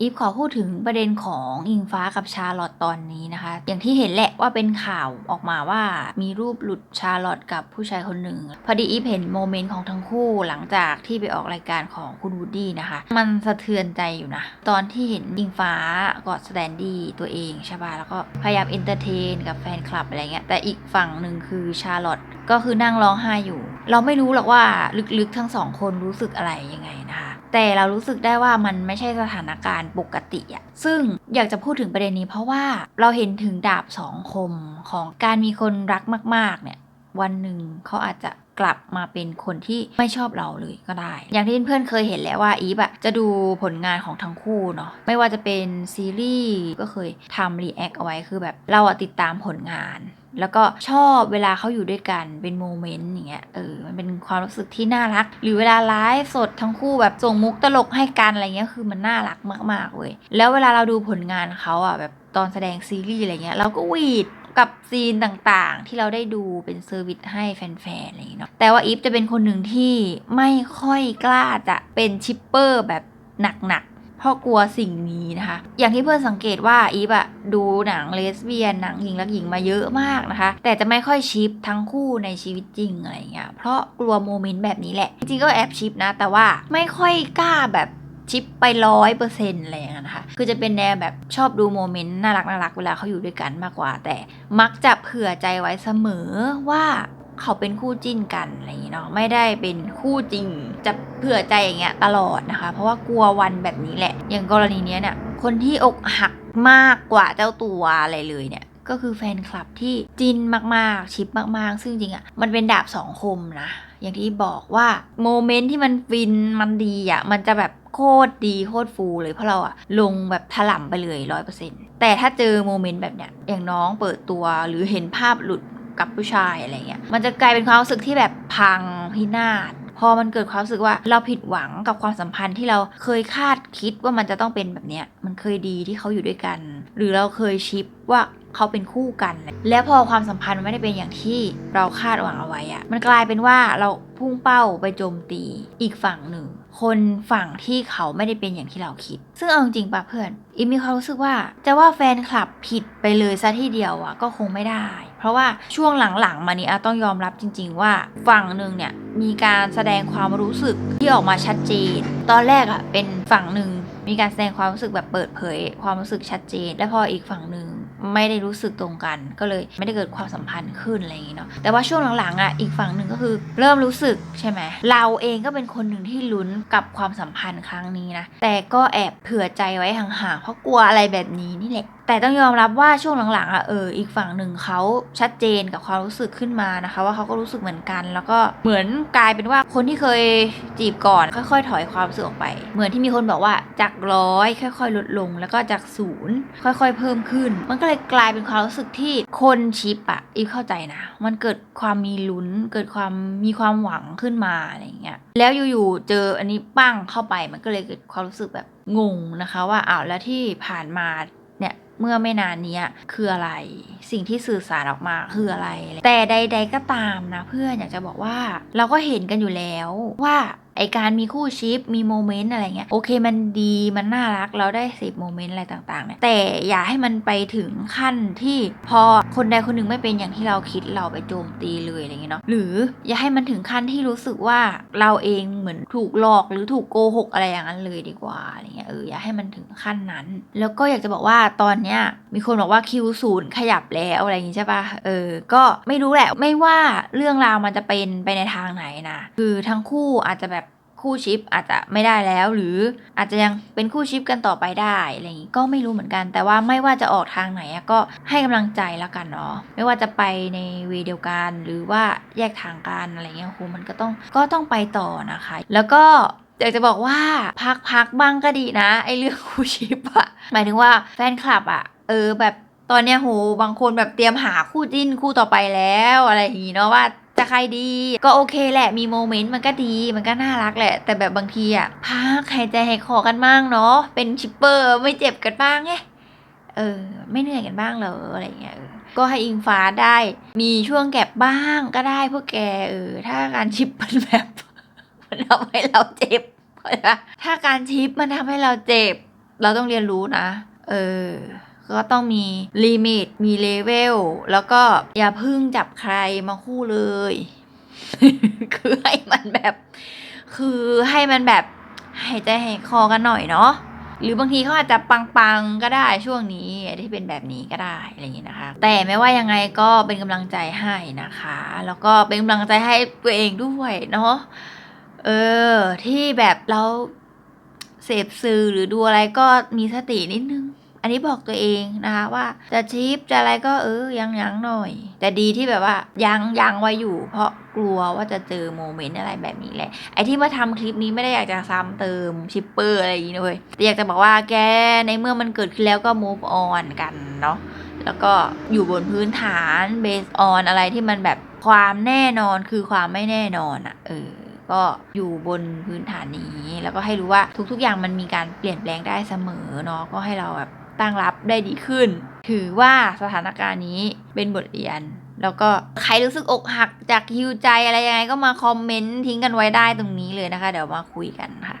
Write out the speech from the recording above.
อีฟขอพูดถึงประเด็นของอิงฟ้ากับชาร์ลอตตอนนี้นะคะ อย่างที่เห็นแหละว่าเป็นข่าวออกมาว่ามีรูปหลุดชาร์ลอตกับผู้ชายคนหนึ่ง พอดีอีฟเห็นโมเมนต์ของทั้งคู่หลังจากที่ไปออกรายการของคุณวูดดี้นะคะ มันสะเทือนใจอยู่นะ ตอนที่เห็นอิงฟ้ากอดสแตนดี้ตัวเองใช่ป่ะแล้วก็พยายามเอนเตอร์เทนกับแฟนคลับอะไรเงี้ยแต่อีกฝั่งหนึ่งคือชาร์ลอตก็คือนั่งร้องไห้อยู่ เราไม่รู้หรอกว่าลึกๆทั้งสองคนรู้สึกอะไรยังไงนะ แต่เรารู้สึกได้ว่ามันไม่ใช่สถานการณ์ปกติอะซึ่งอยากจะพูดถึงประเด็นนี้เพราะว่าเราเห็นถึงดาบสองคมของการมีคนรักมาก ๆ เนี่ย วันหนึ่งเขาอาจจะกลับมาเป็นคนที่ไม่ชอบเราเลยก็ได้ อย่างที่เพื่อนๆเคยเห็นแล้วว่าอีฟอะจะดูผลงานของทั้งคู่เนาะ ไม่ว่าจะเป็นซีรีส์ก็เคยทำรีแอคเอาไว้คือแบบเราอะติดตามผลงาน แล้วก็ชอบเวลาเขาอยู่ด้วยกันเป็นโมเมนต์อย่างเงี้ยเออมันเป็นความรู้สึกที่น่ารัก หรือเวลาไลฟ์สดทั้งคู่แบบส่งมุกตลกให้กันอะไรเงี้ยคือมันน่ารักมากๆเว้ยแล้วเวลาเราดูผลงานเขาอะแบบตอนแสดงซีรีส์อะไรเงี้ยเราก็หวีดกับซีนต่างๆ ที่เราได้ดูเป็นเซอร์วิสให้แฟนๆอะไรอย่างเงี้ยเนาะแต่ว่าอีฟจะเป็นคนหนึ่งที่ไม่ค่อยกล้าจะเป็นชิปเปอร์แบบหนักๆ ราะกลัวสิ่งนี้นะคะ อย่างที่เพื่อนสังเกตว่าอีฟอะดูหนังเลสเบี้ยนหนังหญิงรักหญิงมาเยอะมากนะคะ แต่จะไม่ค่อยชิปทั้งคู่ในชีวิตจริงอะไรเงี้ยเพราะกลัวโมเมนต์แบบนี้แหละ จริงๆก็แอบชิปนะ แต่ว่าไม่ค่อยกล้าแบบชิปไปร้อยเปอร์เซ็นต์อะไรอย่างเงี้ยนะคะ คือจะเป็นแนวแบบชอบดูโมเมนต์น่ารักน่ารักเวลาเขาอยู่ด้วยกันมากกว่า แต่มักจะเผื่อใจไว้เสมอว่า เขาเป็นคู่จิ้นกันอะไรอย่างเงี้ยเนาะไม่ได้เป็นคู่จริง จะเผื่อใจอย่างเงี้ยตลอดนะคะ เพราะว่ากลัววันแบบนี้แหละ อย่างกรณีเนี้ยเนี่ยคนที่อกหักมากกว่าเจ้าตัวอะไรเลยเนี่ยก็คือแฟนคลับที่จินมากๆ ชิปมากๆ ซึ่งจริงอะ่ะมันเป็นดาบสองคมนะ อย่างที่บอกว่าโมเมนต์ที่มันฟินมันดีอะ่ะมันจะแบบโคตรดีโคตรฟูเลยเพราะเราอะลงแบบถล่ำไปเลยร้อยเปอร์เซ็นต์แต่ถ้าเจอโมเมนต์แบบเนี้ยอย่างน้องเปิดตัวหรือเห็นภาพหลุด กับผู้ชายอะไรเงี้ยมันจะกลายเป็นความรู้สึกที่แบบพังพินาศพอมันเกิดความรู้สึกว่าเราผิดหวังกับความสัมพันธ์ที่เราเคยคาดคิดว่ามันจะต้องเป็นแบบเนี้ยมันเคยดีที่เขาอยู่ด้วยกัน หรือเราเคยชิปว่าเขาเป็นคู่กัน แล้วพอความสัมพันธ์ไม่ได้เป็นอย่างที่เราคาดหวังเอาไว้อะมันกลายเป็นว่าเราพุ่งเป้าไปโจมตีอีกฝั่งหนึ่ง คนฝั่งที่เขาไม่ได้เป็นอย่างที่เราคิด ซึ่งเอาจริงป่ะเพื่อนอีมีความรู้สึกว่าจะว่าแฟนคลับผิดไปเลยซะทีเดียวอะก็คงไม่ได้ ราะว่าช่วงหลังๆ มานี้อะต้องยอมรับจริง ๆ ว่าฝั่งหนึ่งเนี่ยมีการแสดงความรู้สึกที่ออกมาชัดเจน ตอนแรกอะเป็นฝั่งหนึ่งมีการแสดงความรู้สึกแบบเปิดเผย ความรู้สึกชัดเจน และพออีกฝั่งหนึ่งไม่ได้รู้สึกตรงกัน ก็เลยไม่ได้เกิดความสัมพันธ์ขึ้นอะไรอย่างนี้เนาะแต่ว่าช่วงหลังๆอะอีกฝั่งหนึ่งก็คือเริ่มรู้สึกใช่ไหมเราเองก็เป็นคนหนึ่งที่ลุ้นกับความสัมพันธ์ครั้งนี้นะแต่ก็แอบเผื่อใจไว้ห่างๆเพราะกลัวอะไรแบบนี้นี่แหละ แต่ต้องยอมรับว่าช่วงหลังๆอะเอออีกฝั่งหนึ่งเขาชัดเจนกับความรู้สึกขึ้นมานะคะ ว่าเขาก็รู้สึกเหมือนกัน แล้วก็เหมือนกลายเป็นว่าคนที่เคยจีบก่อน ค่อยๆ ถอยความรู้สึกออกไป เหมือนที่มีคนบอกว่าจากร้อยค่อย ๆ ลดลง แล้วก็จากศูนย์ค่อยๆ เพิ่มขึ้น มันก็เลยกลายเป็นความรู้สึกที่คนชิปอะอีฟเข้าใจนะ มันเกิดความมีลุ้น เกิดความมีความหวังขึ้นมาอะไรอย่างเงี้ยแล้วอยู่ๆเจออันนี้ปั้งเข้าไปมันก็เลยเกิดความรู้สึกแบบงงนะคะ ว่าอ้าวแล้วที่ผ่านมา เมื่อไม่นานนี้คืออะไร สิ่งที่สื่อสารออกมาคืออะไร แต่ใด ๆก็ตามนะเพื่อนอยากจะบอกว่า เราก็เห็นกันอยู่แล้วว่า ไอการมีคู่ชิปมีโมเมนต์อะไรเงี้ยโอเคมันดีมันน่ารักเราได้เสพโมเมนต์อะไรต่างๆเนี่ยแต่อย่าให้มันไปถึงขั้นที่พอคนใดคนหนึ่งไม่เป็นอย่างที่เราคิดเราไปโจมตีเลยอะไรเงี้ยเนาะหรืออย่าให้มันถึงขั้นที่รู้สึกว่าเราเองเหมือนถูกหลอกหรือถูกโกหกอะไรอย่างนั้นเลยดีกว่าอะไรเงี้ยเอออย่าให้มันถึงขั้นนั้น แล้วก็อยากจะบอกว่าตอนเนี้ยมีคนบอกว่าคิวศูนย์ขยับแล้วอะไรอย่างงี้ใช่ปะเออก็ไม่รู้แหละไม่ว่าเรื่องราวมันจะเป็นไปในทางไหนนะคือทั้งคู่อาจจะแบบ คู่ชิปอาจจะไม่ได้แล้ว หรืออาจจะยังเป็นคู่ชิปกันต่อไปได้อะไรอย่างงี้ก็ไม่รู้เหมือนกัน แต่ว่าไม่ว่าจะออกทางไหนก็ให้กำลังใจแล้วกันเนาะไม่ว่าจะไปในเวเดียวกัน หรือว่าแยกทางกันอะไรเงี้ยโหมันก็ต้องก็ต้องไปต่อนะคะ แล้วก็อยากจะบอกว่าพักพักบ้างก็ดีนะไอเรื่องคู่ชิปอะหมายถึงว่าแฟนคลับอะเออแบบตอนเนี้ยโหบางคนแบบเตรียมหาคู่จิ้นคู่ต่อไปแล้วอะไรอย่างงี้เนาะว่า ใครดี ก็โอเคแหละมีโมเมนต์มันก็ดีมันก็น่ารักแหละ แต่แบบบางทีอะพักหายใจหายคอกันบ้างเนาะเป็นชิปเปอร์ไม่เจ็บกันบ้างไงเออ ไม่เหนื่อยกันบ้างเหรออะไรเงี้ยก็ให้อิงฟ้าได้ มีช่วงแก็บบ้างก็ได้พวกแกเออถ้าการชิปมันแบบมันทำให้เราเจ็บเข้าใจปะถ้าการชิปมันทำให้เราเจ็บ เราต้องเรียนรู้นะ เออ ก็ต้องมีลิมิตมีเลเวลแล้วก็อย่าพึ่งจับใครมาคู่เลย คือให้มันแบบ คือให้มันแบบหายใจหายคอกันหน่อยเนาะหรือบางทีเขาอาจจะปังๆก็ได้ช่วงนี้ที่เป็นแบบนี้ก็ได้อะไรอย่างนี้นะคะ แต่ไม่ว่ายังไงก็เป็นกำลังใจให้นะคะ แล้วก็เป็นกำลังใจให้ตัวเองด้วยเนาะเออ ที่แบบเราเสพสื่อหรือดูอะไรก็มีสตินิดนึง อันนี้บอกตัวเองนะคะว่าจะชิปจะอะไรก็เออยังยังหน่อย แต่ดีที่แบบว่ายังยังไว้อยู่ เพราะกลัวว่าจะเจอโมเมนต์อะไรแบบนี้แหละ ไอที่มาทำคลิปนี้ไม่ได้อยากจะซ้ำเติมชิปเปอร์อะไรอย่างนี้เลยแต่อยากจะบอกว่าแกในเมื่อมันเกิดขึ้นแล้วก็ move on กันเนาะแล้วก็อยู่บนพื้นฐาน based on อะไรที่มันแบบความแน่นอนคือความไม่แน่นอนอะ่ะเออก็อยู่บนพื้นฐานนี้ แล้วก็ให้รู้ว่าทุกๆอย่างมันมีการเปลี่ยนแปลงได้เสมอเนาะก็ให้เราแบบ ตั้งรับได้ดีขึ้น ถือว่าสถานการณ์นี้เป็นบทเรียน แล้วก็ใครรู้สึกอกหักจากฮิวใจอะไรยังไงก็มาคอมเมนต์ทิ้งกันไว้ได้ตรงนี้เลยนะคะ เดี๋ยวมาคุยกันค่ะ